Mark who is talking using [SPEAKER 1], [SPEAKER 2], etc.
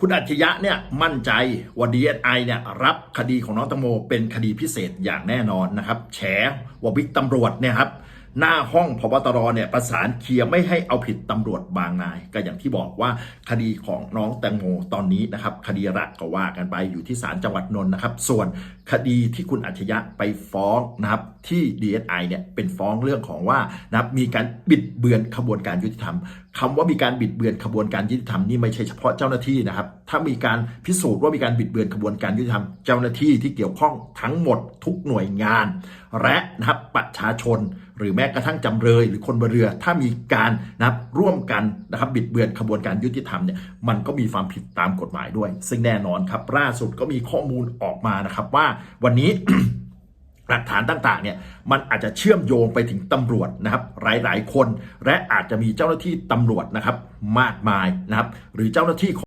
[SPEAKER 1] คุณอัจฉริยะเนี่ยมั่นใจว่าดีเอสไอเนี่ยรับคดีของน้องตังโมเป็นคดีพิเศษอย่างแน่นอนนะครับ แฉว่าบิ๊กตำรวจเนี่ยครับ หน้าห้องพบตรเนี่ยประสานเคลียร์ไม่ให้เอาผิดตำรวจบางนาย ก็อย่างที่บอกว่าคดีของน้องแตงโมตอนนี้นะครับคดีรักก็ว่ากันไปอยู่ที่ศาลจังหวัดนนท์นะครับ ส่วนคดีที่คุณอัจฉริยะไปฟ้องนะครับที่ DSI เนี่ยเป็นฟ้องเรื่องของว่านะครับมีการบิดเบือนขบวนการยุติธรรมคำว่ามีการบิดเบือนขบวนการยุติธรรมนี่ไม่ใช่เฉพาะเจ้าหน้าที่นะครับ ถ้ามีการพิสูจน์ว่ามีการบิดเบือนขบวนการยุติธรรมเจ้าหน้าที่ที่เกี่ยวข้องทั้งหมดทุกหน่วยงาน และนะครับประชาชน หรือแม้กระทั่งจำเลยหรือคนบนเรือ ถ้ามีการนะครับร่วมกันนะครับบิดเบือนขบวนการยุติธรรมเนี่ยมันก็มีความผิดตามกฎหมายด้วย ซึ่งแน่นอนครับล่าสุดก็มีข้อมูลออกมานะครับว่าวันนี้หลักฐานต่างๆเนี่ยมันอาจจะเชื่อมโยงไปถึงตำรวจนะครับหลายๆคน และอาจจะมีเจ้าหน้าที่ตำรวจนะครับมากมายนะครับหรือเจ้าหน้าที่